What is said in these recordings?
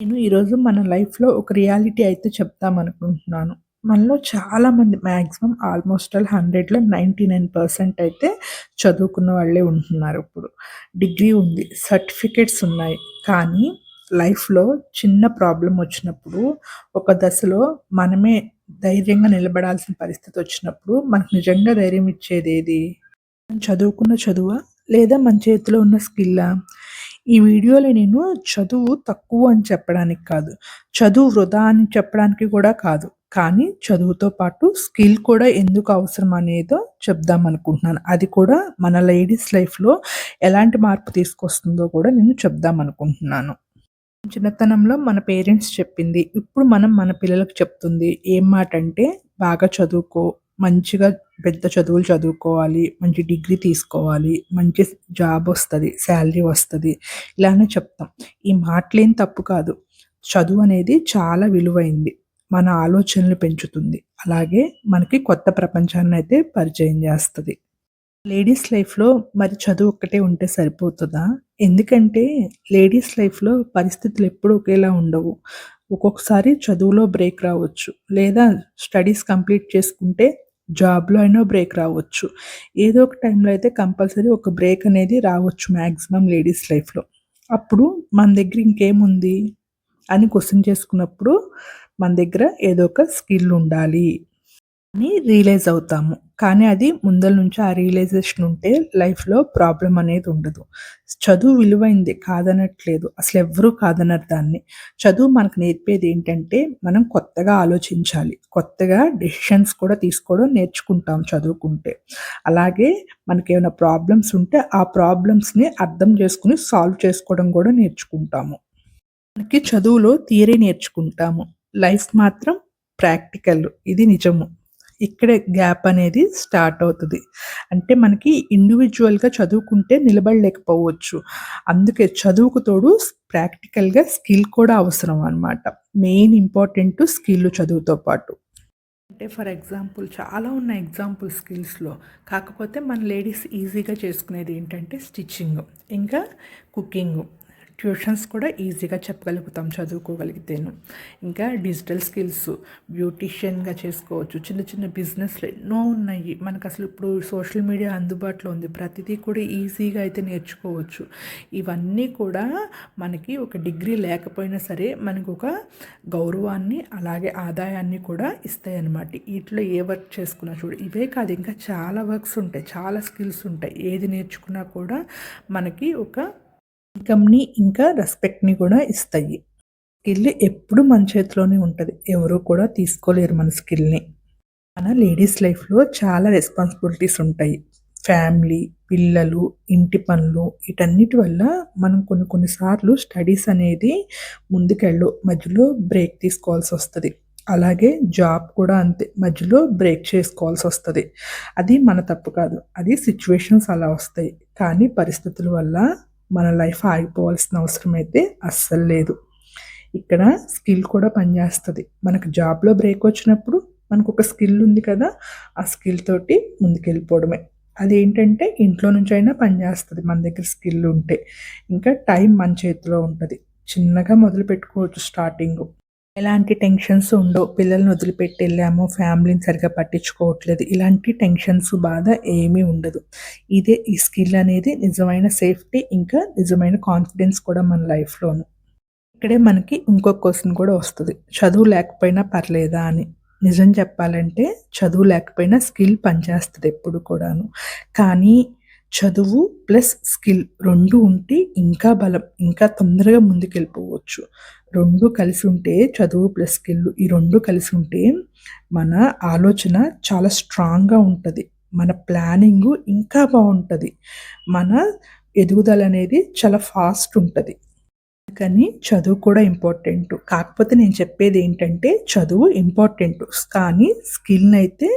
నేను ఈరోజు మన లైఫ్‌లో ఒక రియాలిటీ అయితే చెప్తామనుకుంటున్నాను మనలో చాలామంది మ్యాక్సిమం ఆల్మోస్ట్ ఆల్ 100లో 99% అయితే చదువుకున్న వాళ్ళే ఉంటున్నారు ఇప్పుడు. డిగ్రీ ఉంది, సర్టిఫికేట్స్ ఉన్నాయి. కానీ లైఫ్‌లో చిన్న ప్రాబ్లం వచ్చినప్పుడు, ఒక దశలో మనమే ధైర్యంగా నిలబడాల్సిన పరిస్థితి వచ్చినప్పుడు, మనకు నిజంగా ధైర్యం ఇచ్చేది మనం చదువుకున్న చదువా? లేదా మన చేతిలో ఉన్న స్కిల్లా? ఈ వీడియోలో నేను చదువు తక్కువ అని చెప్పడానికి కాదు. చదువు వృధా అని చెప్పడానికి కూడా కాదు. కానీ చదువుతో పాటు స్కిల్ కూడా ఎందుకు అవసరం అనేదో చెప్దామనుకుంటున్నాను. అది కూడా మన లేడీస్ లైఫ్‌లో ఎలాంటి మార్పు తీసుకొస్తుందో కూడా నేను చెప్దాం అనుకుంటున్నాను చిన్నతనంలో మన పేరెంట్స్ చెప్పింది. ఇప్పుడు మనం మన పిల్లలకు చెప్తుంది. ఏం మాట అంటే బాగా చదువుకో, మంచిగా పెద్ద చదువులు చదువుకోవాలి, మంచి డిగ్రీ తీసుకోవాలి, మంచి జాబ్ వస్తుంది శాలరీ వస్తుంది ఇలానే చెప్తాం. ఈ మాటలేం తప్పు కాదు. చదువు అనేది చాలా విలువైంది. మన ఆలోచనలు పెంచుతుంది. అలాగే మనకి కొత్త ప్రపంచాన్ని అయితే పరిచయం చేస్తుంది లేడీస్ లైఫ్‌లో మరి చదువు ఒక్కటే ఉంటే సరిపోతుందా ఎందుకంటే లేడీస్ లైఫ్‌లో పరిస్థితులు ఎప్పుడూ ఒకేలా ఉండవు. ఒక్కొక్కసారి చదువులో బ్రేక్ రావచ్చు. లేదా స్టడీస్ కంప్లీట్ చేసుకుంటే జాబ్‌లో అయినా బ్రేక్ రావచ్చు. ఏదో ఒక టైంలో అయితే కంపల్సరీ ఒక బ్రేక్ అనేది రావచ్చు మ్యాక్సిమం లేడీస్ లైఫ్‌లో. అప్పుడు మన దగ్గర ఇంకేముంది అని క్వశ్చన్ చేసుకున్నప్పుడు మన దగ్గర ఏదో ఒక స్కిల్ ఉండాలి అని రియలైజ్ అవుతాము. కానీ అది ముందల నుంచి ఆ రియలైజేషన్ ఉంటే లైఫ్‌లో ప్రాబ్లం అనేది ఉండదు. చదువు విలువైంది కాదనట్లేదు. అసలు అసలెవ్వరూ కాదనరు దాన్ని. చదువు మనకు నేర్పేది ఏంటంటే మనం కొత్తగా ఆలోచించాలి. కొత్తగా డెసిషన్స్ కూడా తీసుకోవడం నేర్చుకుంటాం చదువుకుంటే. అలాగే మనకేమైనా ప్రాబ్లమ్స్ ఉంటే ఆ ప్రాబ్లమ్స్‌ని అర్థం చేసుకొని సాల్వ్ చేసుకోవడం కూడా నేర్చుకుంటాము. మనకి చదువులో థియరీ నేర్చుకుంటాము. లైఫ్ మాత్రం ప్రాక్టికల్. ఇది నిజము. ఇక్కడే గ్యాప్ అనేది స్టార్ట్ అవుతుంది అంటే మనకి ఇండివిజువల్గా చదువుకుంటే నిలబడలేకపోవచ్చు. అందుకే చదువుకు తోడు ప్రాక్టికల్‌గా స్కిల్ కూడా అవసరం అనమాట మెయిన్ ఇంపార్టెంట్ స్కిల్ చదువుతో పాటు. అంటే ఫర్ ఎగ్జాంపుల్ చాలా ఉన్నాయి ఎగ్జాంపుల్ స్కిల్స్‌లో. కాకపోతే మన లేడీస్ ఈజీగా చేసుకునేది ఏంటంటే స్టిచ్చింగ్, ఇంకా కుకింగ్. ట్యూషన్స్ కూడా ఈజీగా చెప్పగలుగుతాం చదువుకోగలిగితేను. ఇంకా డిజిటల్ స్కిల్స్, బ్యూటీషియన్‌గా చేసుకోవచ్చు. చిన్న చిన్న బిజినెస్‌లు ఎన్నో ఉన్నాయి. మనకు అసలు ఇప్పుడు సోషల్ మీడియా అందుబాటులో ఉంది. ప్రతిదీ కూడా ఈజీగా అయితే నేర్చుకోవచ్చు. ఇవన్నీ కూడా మనకి ఒక డిగ్రీ లేకపోయినా సరే మనకు ఒక గౌరవాన్ని, అలాగే ఆదాయాన్ని కూడా ఇస్తాయన్నమాట. వీటిలో ఏ వర్క్ చేసుకున్నా చూడు ఇవే కాదు ఇంకా చాలా వర్క్స్ ఉంటాయి. చాలా స్కిల్స్ ఉంటాయి. ఏది నేర్చుకున్నా కూడా మనకి ఒక ఇన్‌కమ్‌ని ఇంకా రెస్పెక్ట్‌ని కూడా ఇస్తాయి. స్కిల్ ఎప్పుడు మన చేతిలోనే ఉంటుంది ఎవరు కూడా తీసుకోలేరు మన స్కిల్‌ని. మన లేడీస్ లైఫ్‌లో చాలా రెస్పాన్సిబిలిటీస్ ఉంటాయి. ఫ్యామిలీ, పిల్లలు, ఇంటి పనులు వీటన్నిటి వల్ల మనం కొన్ని కొన్నిసార్లు స్టడీస్ అనేది ముందుకెళ్ళవు. మధ్యలో బ్రేక్ తీసుకోవాల్సి వస్తుంది అలాగే జాబ్ కూడా అంతే. మధ్యలో బ్రేక్ చేసుకోవాల్సి వస్తుంది అది మన తప్పు కాదు. అది సిచ్యువేషన్స్ అలా వస్తాయి. కానీ పరిస్థితుల వల్ల మన లైఫ్ ఆగిపోవాల్సిన అవసరం అయితే అస్సలు లేదు. ఇక్కడ స్కిల్ కూడా పనిచేస్తుంది మనకు జాబ్‌లో బ్రేక్ వచ్చినప్పుడు మనకు ఒక స్కిల్ ఉంది కదా! ఆ స్కిల్ తోటి ముందుకెళ్ళిపోవడమే. అదేంటంటే ఇంట్లో నుంచి అయినా పనిచేస్తుంది మన దగ్గర స్కిల్ ఉంటే. ఇంకా టైం మన చేతిలో ఉంటుంది చిన్నగా మొదలు పెట్టుకోవచ్చు స్టార్టింగు. ఎలాంటి టెన్షన్స్ ఉండవు. పిల్లల్ని వదిలిపెట్టి వెళ్ళాము ఫ్యామిలీని సరిగ్గా పట్టించుకోవట్లేదు. ఇలాంటి టెన్షన్స్, బాధ ఏమీ ఉండదు. ఇదే ఈ స్కిల్ అనేది నిజమైన సేఫ్టీ ఇంకా నిజమైన కాన్ఫిడెన్స్ కూడా మన లైఫ్‌లోను. ఇక్కడే మనకి ఇంకో క్వశ్చన్ కూడా వస్తుంది చదువు లేకపోయినా పర్లేదా అని. నిజం చెప్పాలంటే చదువు లేకపోయినా స్కిల్ పనిచేస్తుంది ఎప్పుడు కూడాను. కానీ చదువు ప్లస్ స్కిల్ రెండు ఉంటే ఇంకా బలం. ఇంకా తొందరగా ముందుకెళ్ళిపోవచ్చు. రెండు కలిసి ఉంటే చదువు ప్లస్ స్కిల్ ఈ రెండు కలిసి ఉంటే మన ఆలోచన చాలా స్ట్రాంగ్‌గా ఉంటుంది మన ప్లానింగు ఇంకా బాగుంటుంది మన ఎదుగుదల అనేది చాలా ఫాస్ట్ ఉంటుంది అందుకని చదువు కూడా ఇంపార్టెంట్ కాకపోతే నేను చెప్పేది ఏంటంటే చదువు ఇంపార్టెంట్ కానీ స్కిల్ని అయితే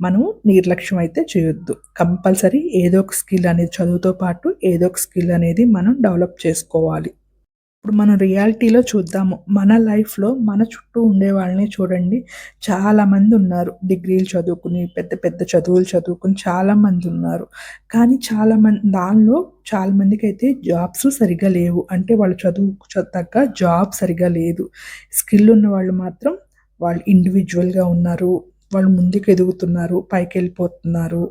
మనం నిర్లక్ష్యం అయితే చేయొద్దు. కంపల్సరీ ఏదో ఒక స్కిల్ అనేది చదువుతో పాటు ఏదో ఒక స్కిల్ అనేది మనం డెవలప్ చేసుకోవాలి. ఇప్పుడు మనం రియాలిటీలో చూద్దాము. మన లైఫ్‌లో మన చుట్టూ ఉండే వాళ్ళని చూడండి. చాలామంది ఉన్నారు. డిగ్రీలు చదువుకుని, పెద్ద పెద్ద చదువులు చదువుకుని చాలామంది ఉన్నారు. కానీ చాలామంది దానిలో చాలామందికి అయితే జాబ్స్ సరిగా లేవు. అంటే వాళ్ళు చదువుకు తగ్గ జాబ్ సరిగా లేదు. స్కిల్ ఉన్న వాళ్ళు మాత్రం వాళ్ళు ఇండివిజువల్గా ఉన్నారు. వాళ్ళు ముందుకు ఎదుగుతున్నారు. పైకి వెళ్ళిపోతున్నారు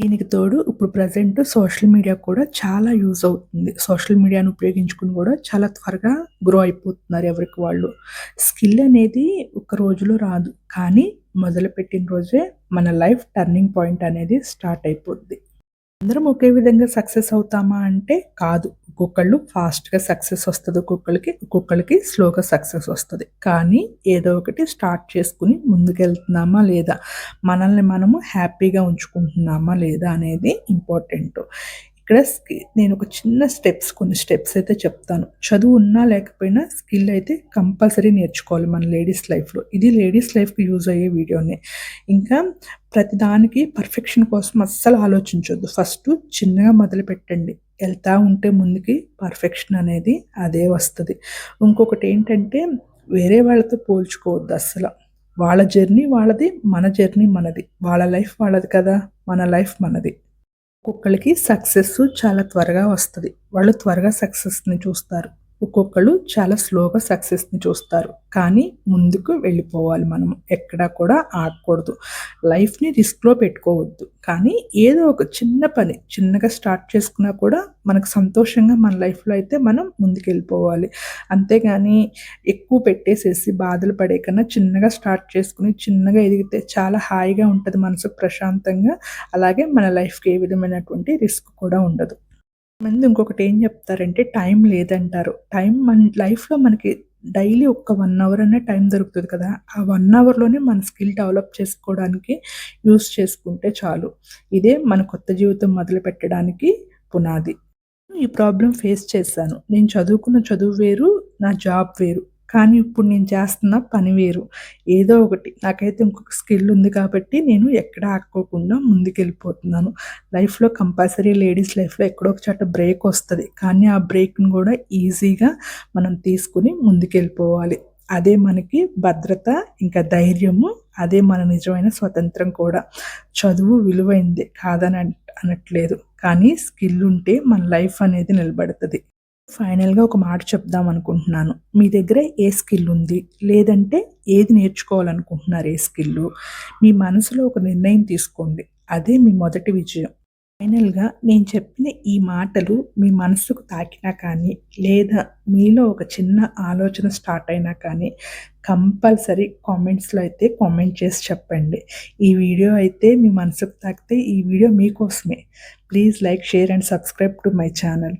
దీనికి తోడు ఇప్పుడు ప్రజెంట్ సోషల్ మీడియా కూడా చాలా యూజ్ అవుతుంది. సోషల్ మీడియాను ఉపయోగించుకుని కూడా చాలా త్వరగా గ్రో అయిపోతున్నారు ఎవరికి వాళ్ళు. స్కిల్ అనేది ఒక రోజులో రాదు. కానీ మొదలుపెట్టిన రోజే మన లైఫ్ టర్నింగ్ పాయింట్ అనేది స్టార్ట్ అయిపోద్ది. అందరం ఒకే విధంగా సక్సెస్ అవుతామా అంటే కాదు. ఒక్కొక్కళ్ళు ఫాస్ట్‌గా సక్సెస్ వస్తుంది ఒక్కొక్కరికి ఒక్కొక్కరికి స్లోగా సక్సెస్ వస్తుంది కానీ ఏదో ఒకటి స్టార్ట్ చేసుకుని ముందుకెళ్తున్నామా లేదా? మనల్ని మనము హ్యాపీగా ఉంచుకుంటున్నామా లేదా అనేది ఇంపార్టెంట్. ఇక్కడ నేను ఒక చిన్న స్టెప్స్ కొన్ని స్టెప్స్ అయితే చెప్తాను. చదువు ఉన్నా లేకపోయినా స్కిల్ అయితే కంపల్సరీ నేర్చుకోవాలి మన లేడీస్ లైఫ్‌లో. ఇది లేడీస్ లైఫ్‌కి యూజ్ అయ్యే వీడియోనే. ఇంకా ప్రతిదానికి పర్ఫెక్షన్ కోసం అస్సలు ఆలోచించొద్దు. ఫస్ట్ చిన్నగా మొదలుపెట్టండి. వెళ్తూ ఉంటే ముందుకి పర్ఫెక్షన్ అనేది అదే వస్తుంది ఇంకొకటి ఏంటంటే వేరే వాళ్ళతో పోల్చుకోవద్దు అస్సలు వాళ్ళ జర్నీ వాళ్ళది. మన జర్నీ మనది. వాళ్ళ లైఫ్ వాళ్ళది కదా! మన లైఫ్ మనది. ఒక్కొక్కరికి సక్సెస్ చాలా త్వరగా వస్తది. వాళ్ళు త్వరగా సక్సెస్‌ని చూస్తారు. ఒక్కొక్కళ్ళు చాలా స్లోగా సక్సెస్‌ని చూస్తారు. కానీ ముందుకు వెళ్ళిపోవాలి మనం. ఎక్కడా కూడా ఆగకూడదు. లైఫ్‌ని రిస్క్‌లో పెట్టుకోవద్దు. కానీ ఏదో ఒక చిన్న పని చిన్నగా స్టార్ట్ చేసుకున్నా కూడా మనకు సంతోషంగా మన లైఫ్‌లో అయితే మనం ముందుకెళ్ళిపోవాలి. అంతేగాని ఎక్కువ పెట్టేసేసి బాధలు పడే కన్నా చిన్నగా స్టార్ట్ చేసుకుని చిన్నగా ఎదిగితే చాలా హాయిగా ఉంటుంది మనసు ప్రశాంతంగా. అలాగే మన లైఫ్‌కి ఏ విధమైనటువంటి రిస్క్ కూడా ఉండదు. మంది ఇంకొకటి ఏం చెప్తారంటే టైం లేదంటారు. టైం మన లైఫ్‌లో మనకి డైలీ ఒక్క వన్ అవర్ అనే టైం దొరుకుతుంది కదా! ఆ వన్ అవర్‌లోనే మన స్కిల్ డెవలప్ చేసుకోవడానికి యూస్ చేసుకుంటే చాలు. ఇదే మన కొత్త జీవితం మొదలు పెట్టడానికి పునాది. ఈ ప్రాబ్లం ఫేస్ చేశాను. నేను చదువుకున్న చదువు వేరు. నా జాబ్ వేరు. కానీ ఇప్పుడు నేను చేస్తున్న పని వేరు. ఏదో ఒకటి నాకైతే ఇంకొక స్కిల్ ఉంది కాబట్టి నేను ఎక్కడ ఆక్కోకుండా ముందుకెళ్ళిపోతున్నాను. లైఫ్‌లో కంపల్సరీ లేడీస్ లైఫ్‌లో ఎక్కడో ఒక చోట బ్రేక్ వస్తుంది కానీ ఆ బ్రేక్‌ని కూడా ఈజీగా మనం తీసుకొని ముందుకెళ్ళిపోవాలి. అదే మనకి భద్రత, ఇంకా ధైర్యము, అదే మన నిజమైన స్వతంత్రం కూడా. చదువు విలువైంది కాదని అనట్లేదు. కానీ స్కిల్ ఉంటే మన లైఫ్ అనేది నిలబడుతుంది ఫైనల్‌గా ఒక మాట చెప్దాం అనుకుంటున్నాను. మీ దగ్గర ఏ స్కిల్ ఉంది? లేదంటే ఏది నేర్చుకోవాలనుకుంటున్నారు ఏ స్కిల్ మీ మనసులో ఒక నిర్ణయం తీసుకోండి. అదే మీ మొదటి విజయం. ఫైనల్‌గా నేను చెప్పిన ఈ మాటలు మీ మనసుకు తాకినా కానీ, లేదా మీలో ఒక చిన్న ఆలోచన స్టార్ట్ అయినా కానీ కంపల్సరీ కామెంట్స్‌లో అయితే కామెంట్ చేసి చెప్పండి. ఈ వీడియో అయితే మీ మనసుకు తాకితే ఈ వీడియో మీకోసమే. Please like, share and subscribe to my channel.